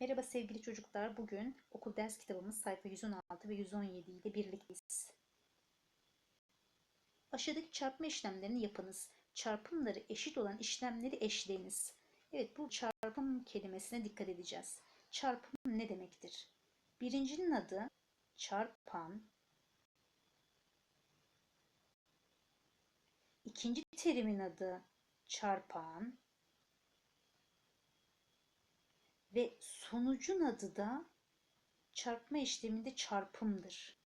Merhaba sevgili çocuklar. Bugün okul ders kitabımız sayfa 116 ve 117 ile birlikteyiz. Aşağıdaki çarpma işlemlerini yapınız. Çarpımları eşit olan işlemleri eşleyiniz. Evet bu çarpım kelimesine dikkat edeceğiz. Çarpım ne demektir? Birincinin adı çarpan. İkinci terimin adı çarpan. Ve sonucun adı da çarpma işleminde çarpımdır.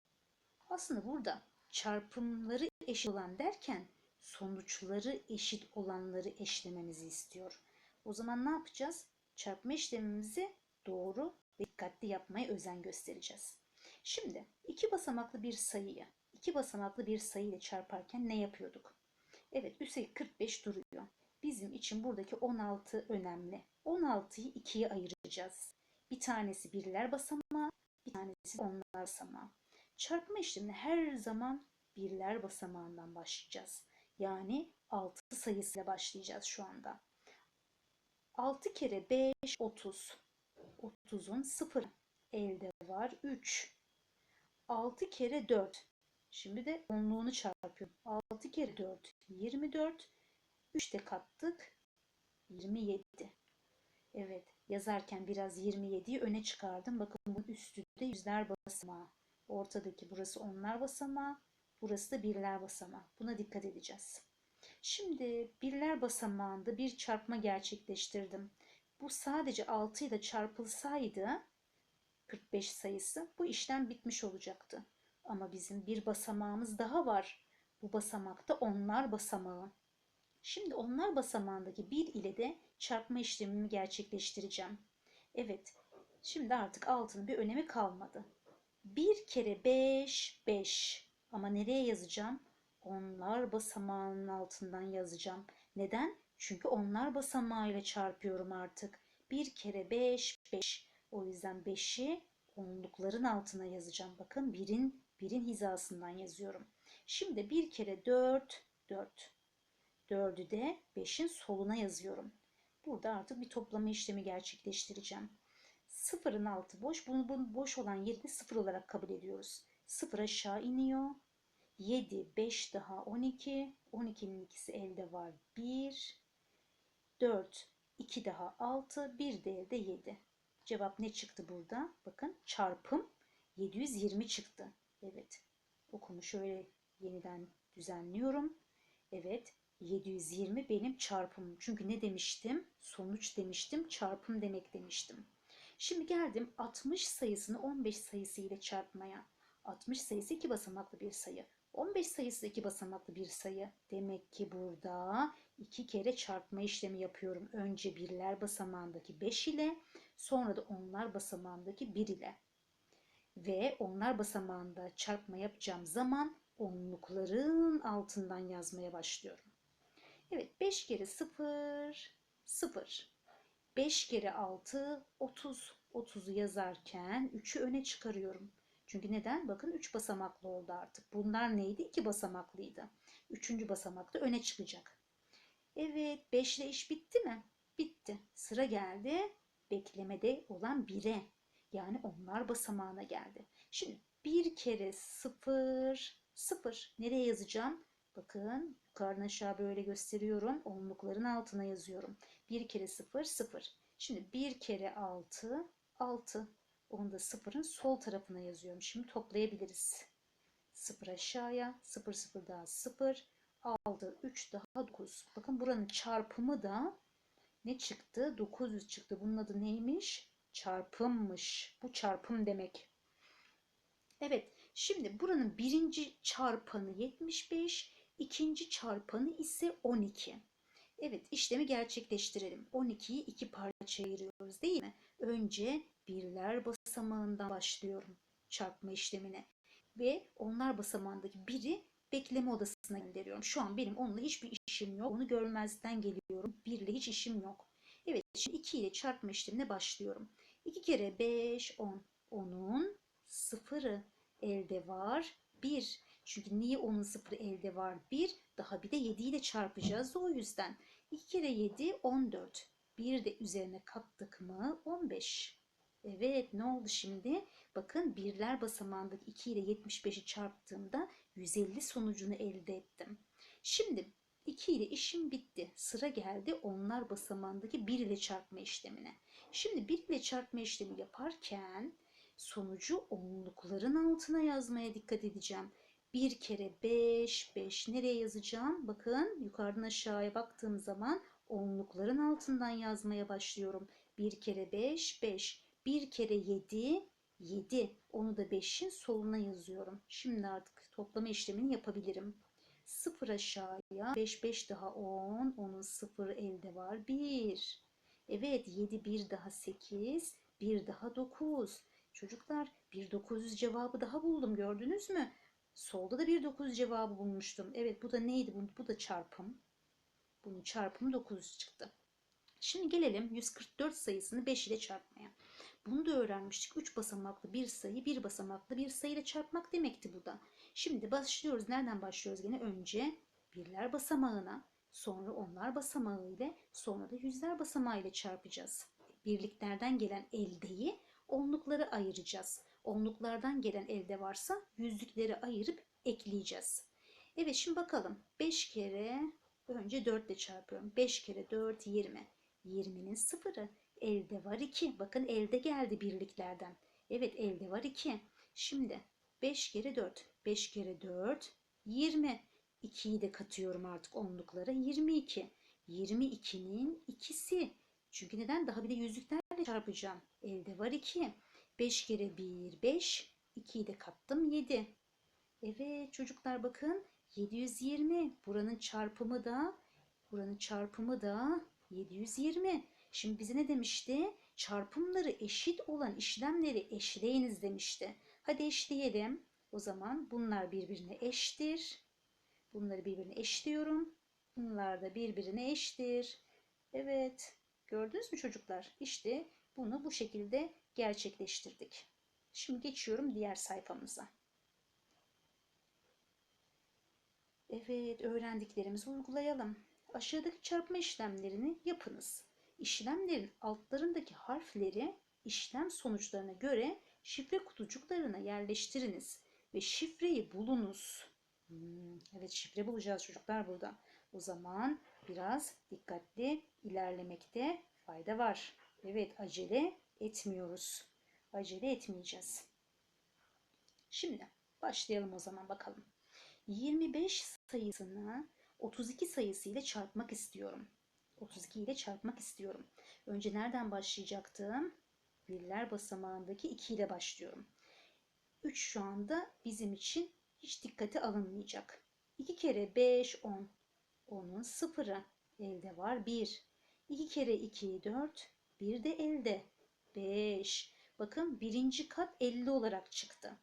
Aslında burada çarpımları eşit olan derken sonuçları eşit olanları eşlememizi istiyor. O zaman ne yapacağız? Çarpma işlemimizi doğru ve dikkatli yapmaya özen göstereceğiz. Şimdi iki basamaklı bir sayıyı iki basamaklı bir sayı ile çarparken ne yapıyorduk? Evet üstelik 45 duruyor. Bizim için buradaki 16 önemli. 16'yı ikiye ayıracağız. Bir tanesi birler basamağı, bir tanesi onlar basamağı. Çarpma işlemine her zaman birler basamağından başlayacağız. Yani 6 sayısıyla başlayacağız şu anda. 6 kere 5 30. 30'un 0 elde var 3. 6 kere 4. Şimdi de onluğunu çarpıyorum. 6 kere 4 24. 3 de kattık. 27. Evet yazarken biraz 27'yi öne çıkardım. Bakın bunun üstü de yüzler basamağı. Ortadaki burası onlar basamağı. Burası da birler basamağı. Buna dikkat edeceğiz. Şimdi birler basamağında bir çarpma gerçekleştirdim. Bu sadece 6 ile çarpılsaydı 45 sayısı bu işlem bitmiş olacaktı. Ama bizim bir basamağımız daha var. Bu basamakta onlar basamağı. Şimdi onlar basamağındaki 1 ile de çarpma işlemimi gerçekleştireceğim. Evet, şimdi artık 6'nın bir önemi kalmadı. 1 kere 5, 5. Ama nereye yazacağım? Onlar basamağının altından yazacağım. Neden? Çünkü onlar basamağıyla çarpıyorum artık. 1 kere 5, 5. O yüzden 5'i onlukların altına yazacağım. Bakın birin, birin hizasından yazıyorum. Şimdi 1 kere 4, 4. 4'ü de 5'in soluna yazıyorum. Burada artık bir toplama işlemi gerçekleştireceğim. Sıfırın altı boş. Bunu, bunu boş olan yeri de sıfır olarak kabul ediyoruz. Sıfır aşağı iniyor. 7, 5 daha 12. 12'nin ikisi elde var. 1, 4, 2 daha 6, 1 de elde 7. Cevap ne çıktı burada? Bakın çarpım 720 çıktı. Evet. Okumu şöyle yeniden düzenliyorum. Evet 720 benim çarpımım. Çünkü ne demiştim? Sonuç demiştim, çarpım demek demiştim. Şimdi geldim 60 sayısını 15 sayısı ile çarpmaya. 60 sayısı iki basamaklı bir sayı. 15 sayısı iki basamaklı bir sayı. Demek ki burada iki kere çarpma işlemi yapıyorum. Önce birler basamağındaki 5 ile sonra da onlar basamağındaki 1 ile. Ve onlar basamağında çarpma yapacağım zaman onlukların altından yazmaya başlıyorum. Evet 5 kere 0 0. 5 kere 6 30. 30'u yazarken 3'ü öne çıkarıyorum. Çünkü neden? Bakın 3 basamaklı oldu artık. Bunlar neydi? 2 basamaklıydı. 3. basamakta öne çıkacak. Evet 5 ile iş bitti mi? Bitti. Sıra geldi beklemede olan 1'e. Yani onlar basamağına geldi. Şimdi 1 kere 0 0. Nereye yazacağım? Bakın yukarıdan aşağı böyle gösteriyorum. Onlukların altına yazıyorum. 1 kere 0 0. Şimdi 1 kere 6 6. Onu da sıfırın sol tarafına yazıyorum. Şimdi toplayabiliriz. 0 aşağıya 0 0 daha 0 6 3 daha 9. Bakın buranın çarpımı da ne çıktı? 900 çıktı. Bunun adı neymiş? Çarpımmış. Bu çarpım demek. Evet. Şimdi buranın birinci çarpanı 75. İkinci çarpanı ise 12. Evet işlemi gerçekleştirelim. 12'yi iki parça ayırıyoruz değil mi? Önce birler basamağından başlıyorum çarpma işlemine. Ve onlar basamağındaki biri bekleme odasına gönderiyorum. Şu an benim onunla hiçbir işim yok. Onu görmezden geliyorum. Birle hiç işim yok. Evet şimdi 2 ile çarpma işlemine başlıyorum. 2 kere 5 10. Onun sıfırı elde var. 1 çünkü niye onun sıfırı elde var? 1. Daha bir de 7 ile çarpacağız o yüzden. 2 kere 7 14. Bir de üzerine kattık mı 15. Evet ne oldu şimdi? Bakın birler basamağındaki 2 ile 75'i çarptığımda 150 sonucunu elde ettim. Şimdi 2 ile işim bitti. Sıra geldi onlar basamağındaki 1 ile çarpma işlemine. Şimdi 1 ile çarpma işlemi yaparken sonucu onlukların altına yazmaya dikkat edeceğim. 1 kere 5, 5 nereye yazacağım? Bakın yukarıdan aşağıya baktığım zaman onlukların altından yazmaya başlıyorum. 1 kere 5, 5. 1 kere 7, 7. Onu da 5'in soluna yazıyorum. Şimdi artık toplama işlemini yapabilirim. 0 aşağıya 5 5 daha 10. Onun 0 elde var 1. Evet 7 1 daha 8. 1 daha 9. Çocuklar 1 900 cevabı daha buldum gördünüz mü? Solda da 1 900 cevabı bulmuştum. Evet bu da neydi? Bu, bu da çarpım. Bunun çarpımı 900 çıktı. Şimdi gelelim 144 sayısını 5 ile çarpmaya. Bunu da öğrenmiştik. 3 basamaklı bir sayı bir basamaklı bir sayı ile çarpmak demekti bu da. Şimdi başlıyoruz. Nereden başlıyoruz gene? Önce birler basamağına, sonra onlar basamağı ile, sonra da yüzler basamağı ile çarpacağız. Birliklerden gelen eldeyi onlukları ayıracağız. Onluklardan gelen elde varsa yüzlükleri ayırıp ekleyeceğiz. Evet şimdi bakalım. 5 kere önce 4 ile çarpıyorum. 5 kere 4 20. 20'nin sıfırı. Elde var 2. Bakın elde geldi birliklerden. Evet elde var 2. Şimdi 5 kere 4. 5 kere 4 20. 2'yi de katıyorum artık onluklara. 22. 22'nin ikisi. Çünkü neden? Daha bir de yüzlüklerle çarpacağım. Elde var 2. 5 kere 1 5. 2'yi de kattım 7. Evet çocuklar bakın 720. Buranın çarpımı da buranın çarpımı da 720. Şimdi bize ne demişti? Çarpımları eşit olan işlemleri eşleyiniz demişti. Hadi eşleyelim. O zaman bunlar birbirine eştir. Bunları birbirine eşliyorum. Bunlar da birbirine eştir. Evet. Gördünüz mü çocuklar? İşte bunu bu şekilde gerçekleştirdik. Şimdi geçiyorum diğer sayfamıza. Evet, öğrendiklerimizi uygulayalım. Aşağıdaki çarpma işlemlerini yapınız. İşlemlerin altlarındaki harfleri işlem sonuçlarına göre şifre kutucuklarına yerleştiriniz ve şifreyi bulunuz. Hmm, evet şifre bulacağız çocuklar burada. O zaman biraz dikkatli ilerlemekte fayda var. Evet acele etmiyoruz. Acele etmeyeceğiz. Şimdi başlayalım o zaman bakalım. 25 sayısını 32 sayısı ile çarpmak istiyorum. 32 ile çarpmak istiyorum. Önce nereden başlayacaktım? Birler basamağındaki 2 ile başlıyorum. 3 şu anda bizim için hiç dikkate alınmayacak. 2 kere 5 10. 10'un sıfırı. Elde var 1. 2 kere 2 4. 1 de elde. 5. Bakın birinci kat 50 olarak çıktı.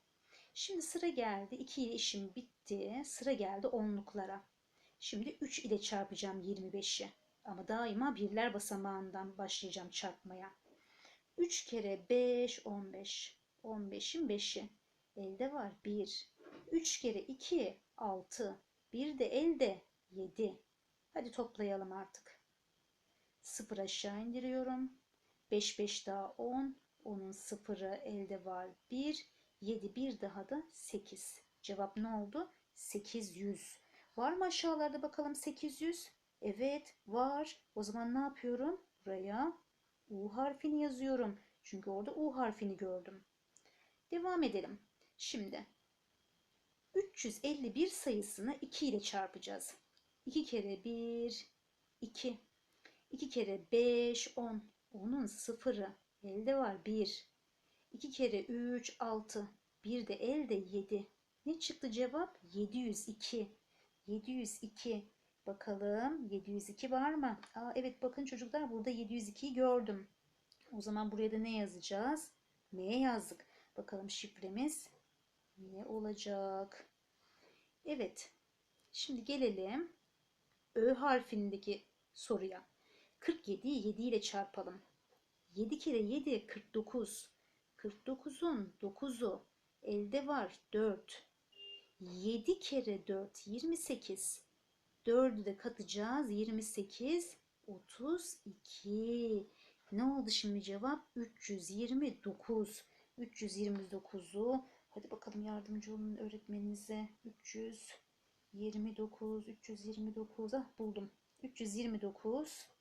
Şimdi sıra geldi. 2 ile işim bitti. Sıra geldi onluklara. Şimdi 3 ile çarpacağım 25'i. Ama daima birler basamağından başlayacağım çarpmaya. 3 kere 5 15. 15'in 5'i. Elde var 1. 3 kere 2 6. Bir de elde 7. Hadi toplayalım artık. 0 aşağı indiriyorum. 5 5 daha 10. Onun sıfırı elde var 1. 7 bir daha da 8. Cevap ne oldu? 800. Var mı aşağılarda bakalım 800? Evet var. O zaman ne yapıyorum? Buraya U harfini yazıyorum. Çünkü orada U harfini gördüm. Devam edelim. Şimdi 351 sayısını 2 ile çarpacağız. 2 kere 1 2. 2 kere 5 10. Onun sıfırı elde var 1. 2 kere 3 6. Bir de elde 7. Ne çıktı cevap? 702. 702. Bakalım 702 var mı? Aa, evet bakın çocuklar burada 702'yi gördüm. O zaman buraya da ne yazacağız? M'ye yazdık. Bakalım şifremiz ne olacak? Evet. Şimdi gelelim Ö harfindeki soruya. 47'yi 7 ile çarpalım. 7 kere 7 49. 49'un 9'u elde var 4. 7 kere 4 28. 4'ü de katacağız. 28 32. Ne oldu şimdi cevap? 329. 329'u hadi bakalım yardımcı olun öğretmeninize. 329 329 ah buldum. 329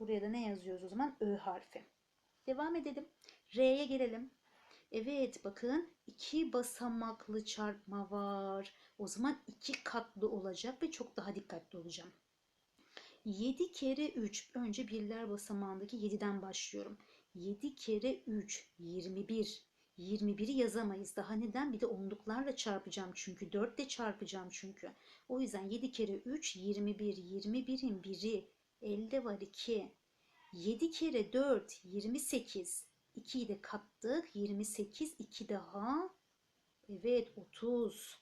Buraya da ne yazıyoruz o zaman? Ö harfi. Devam edelim. R'ye gelelim. Evet bakın iki basamaklı çarpma var. O zaman iki katlı olacak ve çok daha dikkatli olacağım. 7 kere 3. Önce birler basamağındaki 7'den başlıyorum. 7 kere 3 21. 21'i yazamayız. Daha neden? Bir de onluklarla çarpacağım çünkü. 4 ile çarpacağım çünkü. O yüzden 7 kere 3 21. 21'in biri elde var 2. 7 kere 4 28. 2'yi de kattık. 28 2 daha. Evet 30.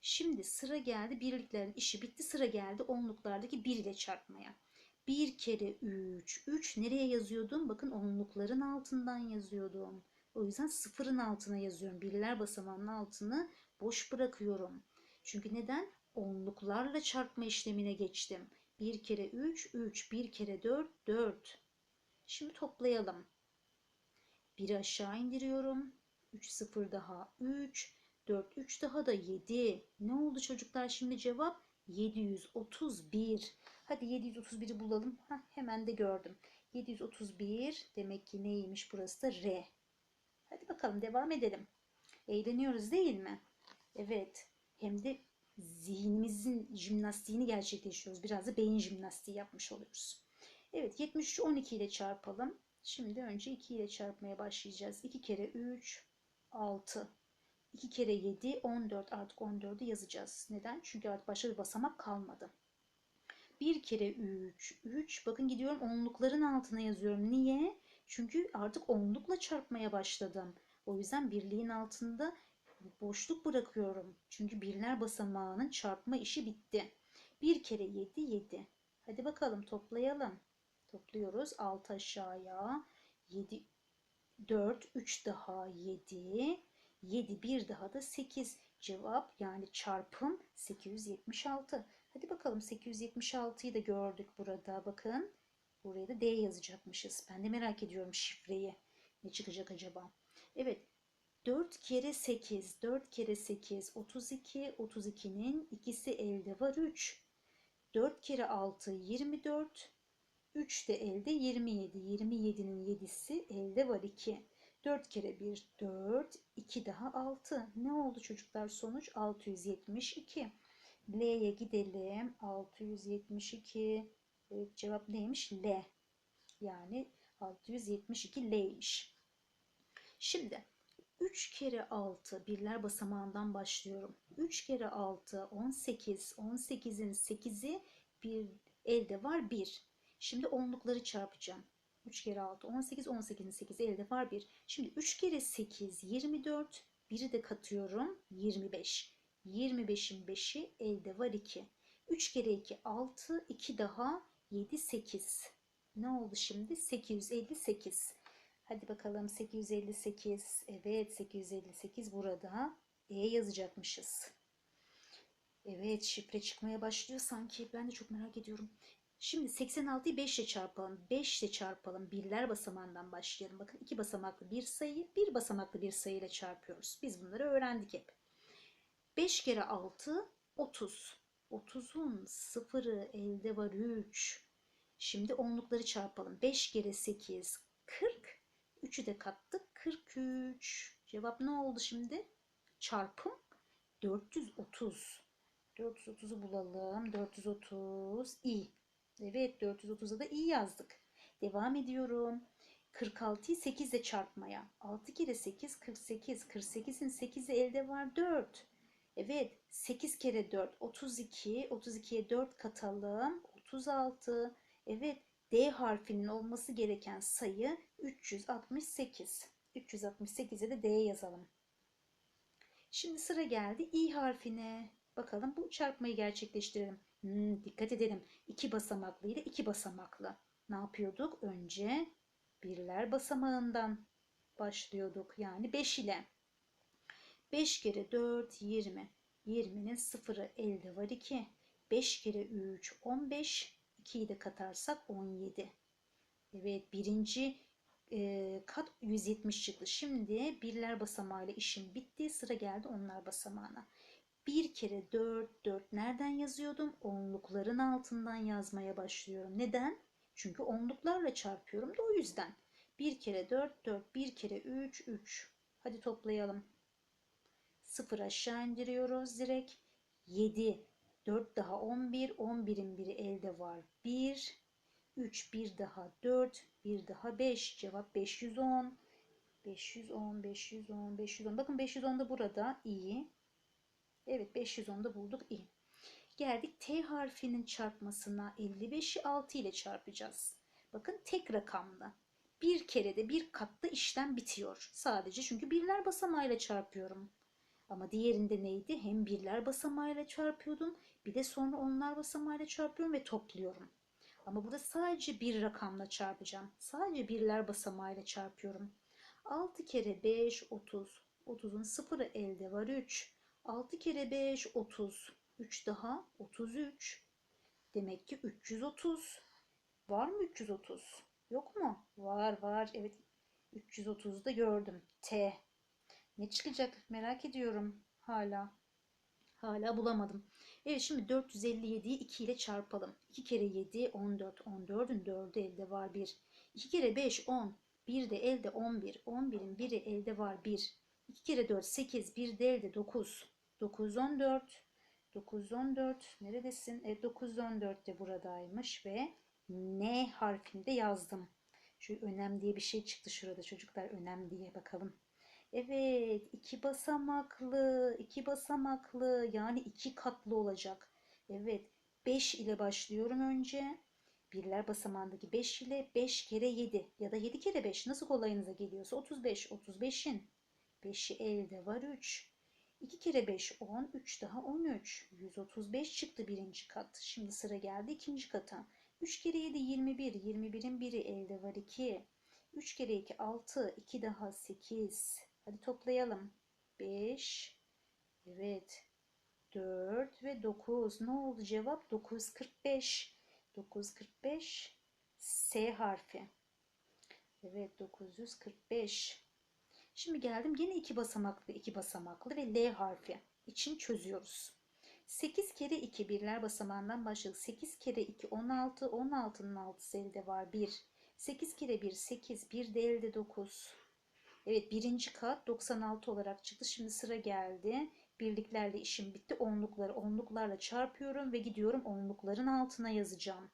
Şimdi sıra geldi birliklerin işi bitti. Sıra geldi onluklardaki 1 ile çarpmaya. 1 kere 3. 3 nereye yazıyordum? Bakın onlukların altından yazıyordum. O yüzden sıfırın altına yazıyorum. Birler basamağının altını boş bırakıyorum. Çünkü neden? Onluklarla çarpma işlemine geçtim. 1 kere 3, 3. 1 kere 4, 4. Şimdi toplayalım. 1'i aşağı indiriyorum. 3 0 daha 3. 4 3 daha da 7. Ne oldu çocuklar şimdi cevap? 731. Hadi 731'i bulalım. Heh, hemen de gördüm. 731 demek ki neymiş burası da R. Hadi bakalım devam edelim. Eğleniyoruz değil mi? Evet. Hem de zihnimizin jimnastiğini gerçekleştiriyoruz. Biraz da beyin jimnastiği yapmış oluyoruz. Evet 73'ü 12 ile çarpalım. Şimdi önce 2 ile çarpmaya başlayacağız. 2 kere 3 6. 2 kere 7 14 artık 14'ü yazacağız. Neden? Çünkü artık başka bir basamak kalmadı. 1 kere 3 3 bakın gidiyorum onlukların altına yazıyorum. Niye? Çünkü artık onlukla çarpmaya başladım. O yüzden birliğin altında boşluk bırakıyorum. Çünkü birler basamağının çarpma işi bitti. 1 kere 7 7. Hadi bakalım toplayalım. Topluyoruz 6 aşağıya. 7 4 3 daha 7 7 bir daha da 8 cevap yani çarpım 876. Hadi bakalım 876'yı da gördük burada bakın. Buraya da D yazacakmışız. Ben de merak ediyorum şifreyi. Ne çıkacak acaba? Evet 4 kere 8 4 kere 8 32 32'nin ikisi elde var 3. 4 kere 6 24 3 de elde 27. 27'nin 7'si elde var 2. 4 kere 1 4. 2 daha 6. Ne oldu çocuklar sonuç? 672. L'ye gidelim. 672. Evet, cevap neymiş? L. Yani 672 L'ymiş. Şimdi 3 kere 6 birler basamağından başlıyorum. 3 kere 6 18. 18'in 8'i bir elde var 1. Şimdi onlukları çarpacağım. 3 kere 6 18 18'in 8 elde var 1. Şimdi 3 kere 8 24. Biri de katıyorum 25. 25'in 5'i elde var 2. 3 kere 2 6 2 daha 7 8. Ne oldu şimdi? 858. Hadi bakalım 858. Evet 858 burada. E yazacakmışız. Evet şifre çıkmaya başlıyor sanki. Ben de çok merak ediyorum. Şimdi 86'yı 5 ile çarpalım. 5 ile çarpalım. Birler basamağından başlayalım. Bakın iki basamaklı bir sayı, bir basamaklı bir sayı ile çarpıyoruz. Biz bunları öğrendik hep. 5 kere 6 30. 30'un sıfırı elde var 3. Şimdi onlukları çarpalım. 5 kere 8 40. 3'ü de kattık 43. Cevap ne oldu şimdi? Çarpım 430. 430'u bulalım. 430 i. Evet 430'a da iyi yazdık. Devam ediyorum. 46'yı 8 ile çarpmaya. 6 kere 8 48. 48'in 8'i elde var 4. Evet 8 kere 4 32. 32'ye 4 katalım. 36. Evet D harfinin olması gereken sayı 368. 368'e de D yazalım. Şimdi sıra geldi İ harfine. Bakalım bu çarpmayı gerçekleştirelim. Hmm, dikkat edelim. İki basamaklı ile iki basamaklı. Ne yapıyorduk? Önce birler basamağından başlıyorduk. Yani 5 ile. 5 kere 4 20. 20'nin sıfırı elde var 2. 5 kere 3 15. 2'yi de katarsak 17. Evet birinci e, kat 170 çıktı. Şimdi birler basamağıyla işim bitti. Sıra geldi onlar basamağına. Bir kere 4 4 nereden yazıyordum? Onlukların altından yazmaya başlıyorum. Neden? Çünkü onluklarla çarpıyorum da o yüzden. Bir kere 4 4 bir kere 3 3. Hadi toplayalım. 0 aşağı indiriyoruz direkt. 7 4 daha 11 11'in biri elde var. 1 3 bir daha 4 bir daha 5 cevap 510 510 510 510 bakın 510 da burada iyi. Evet 510 da bulduk iyi. Geldik T harfinin çarpmasına. 55'i 6 ile çarpacağız. Bakın tek rakamlı bir kerede bir katta işlem bitiyor. Sadece çünkü birler basamağıyla çarpıyorum. Ama diğerinde neydi? Hem birler basamağıyla çarpıyordum bir de sonra onlar basamağıyla çarpıyorum ve topluyorum ama burada sadece bir rakamla çarpacağım. Sadece birler basamağıyla çarpıyorum. 6 kere 5 30. 30'un sıfırı elde var 3. 6 kere 5 30. 3 daha 33. Demek ki 330. Var mı 330? Yok mu? Var var. Evet 330'u da gördüm. T. Ne çıkacak merak ediyorum hala. Hala bulamadım. Evet şimdi 457'yi 2 ile çarpalım. 2 kere 7 14. 14'ün 4'ü elde var 1. 2 kere 5 10. 1 de elde 11. 11'in 1'i elde var 1. 2 kere 4 8. 1 de elde 9. 9 14. 9 14. Neredesin? E, 9 14 de buradaymış ve N harfini de yazdım. Şu önem diye bir şey çıktı şurada çocuklar. Önem diye bakalım. Evet, iki basamaklı, iki basamaklı yani iki katlı olacak. Evet, 5 ile başlıyorum önce. Birler basamağındaki 5 ile 5 kere 7 ya da 7 kere 5 nasıl kolayınıza geliyorsa 35. 35'in 5'i elde var 3. 2 kere 5 10, 3 daha 13. 135 çıktı birinci kat. Şimdi sıra geldi ikinci kata. 3 kere 7 21. 21'in biri elde var 2. 3 kere 2 6. 2 daha 8. Hadi toplayalım. 5. Evet. 4 ve 9. Ne oldu cevap? 945. 945 S harfi. Evet 945. Şimdi geldim yine iki basamaklı iki basamaklı ve L harfi için çözüyoruz. 8 kere 2 birler basamağından başladık. 8 kere 2 16. 16'nın 6'sı elde var 1. 8 kere 1 8. 1 de elde 9. Evet birinci kat 96 olarak çıktı. Şimdi sıra geldi. Birliklerle işim bitti. Onlukları onluklarla çarpıyorum ve gidiyorum onlukların altına yazacağım.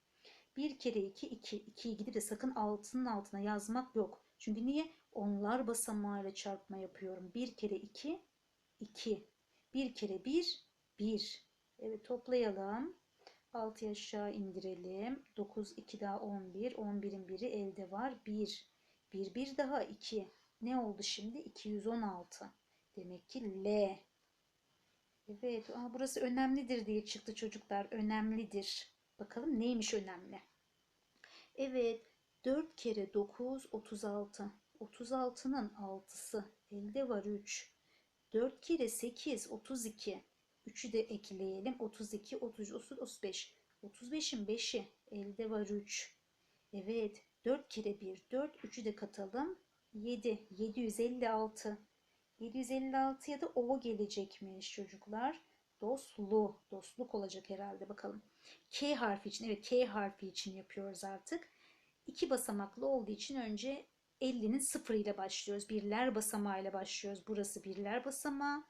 1 kere 2 2. 2'yi gidip de sakın altının altına yazmak yok. Çünkü niye? Onlar basamağıyla çarpma yapıyorum. 1 kere 2 2. 1 kere 1 1. Evet toplayalım. 6 aşağı indirelim. 9 2 daha 11. 11'in biri elde var. 1. 1 1 daha 2. Ne oldu şimdi? 216. Demek ki L. Evet, aa, burası önemlidir diye çıktı çocuklar. Önemlidir. Bakalım neymiş önemli? Evet, 4 kere 9 36. 36'nın 6'sı. Elde var 3. 4 kere 8 32. 3'ü de ekleyelim. 32, 30, 30, 35. 35'in 5'i. Elde var 3. Evet. 4 kere 1 4. 3'ü de katalım. 7. 756. 756 ya da O gelecekmiş çocuklar. Dostlu. Dostluk olacak herhalde bakalım. K harfi için. Evet K harfi için yapıyoruz artık. İki basamaklı olduğu için önce 50'nin sıfır ile başlıyoruz. Birler basamağıyla başlıyoruz. Burası birler basamağı.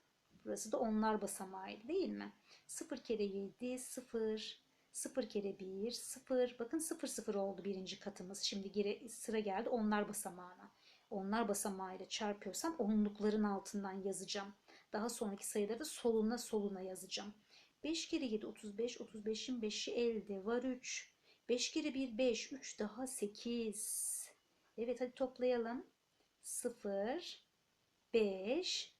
Burası da onlar basamağı değil mi? 0 kere 7 0 0 kere 1 0 bakın 0 0 oldu birinci katımız. Şimdi sıra geldi onlar basamağına. Onlar basamağıyla çarpıyorsam onlukların altından yazacağım. Daha sonraki sayıları soluna soluna yazacağım. 5 kere 7 35 35'in 5'i elde var 3. 5 kere 1 5 3 daha 8. Evet hadi toplayalım. 0 5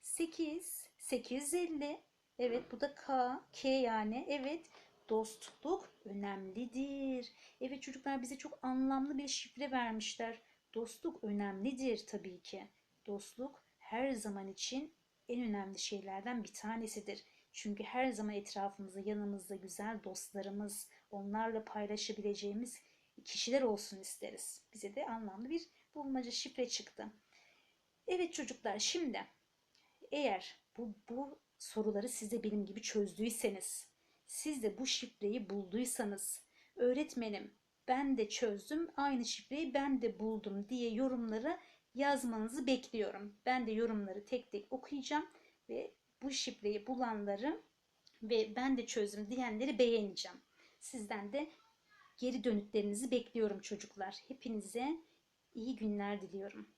8 850. Evet bu da K. K yani. Evet dostluk önemlidir. Evet çocuklar bize çok anlamlı bir şifre vermişler. Dostluk önemlidir tabii ki. Dostluk her zaman için en önemli şeylerden bir tanesidir. Çünkü her zaman etrafımızda yanımızda güzel dostlarımız, onlarla paylaşabileceğimiz kişiler olsun isteriz. Bize de anlamlı bir bulmaca şifre çıktı. Evet çocuklar şimdi eğer bu, bu soruları siz de benim gibi çözdüyseniz, siz de bu şifreyi bulduysanız, öğretmenim ben de çözdüm, aynı şifreyi ben de buldum diye yorumları yazmanızı bekliyorum. Ben de yorumları tek tek okuyacağım ve bu şifreyi bulanları ve ben de çözdüm diyenleri beğeneceğim. Sizden de geri dönütlerinizi bekliyorum çocuklar. Hepinize iyi günler diliyorum.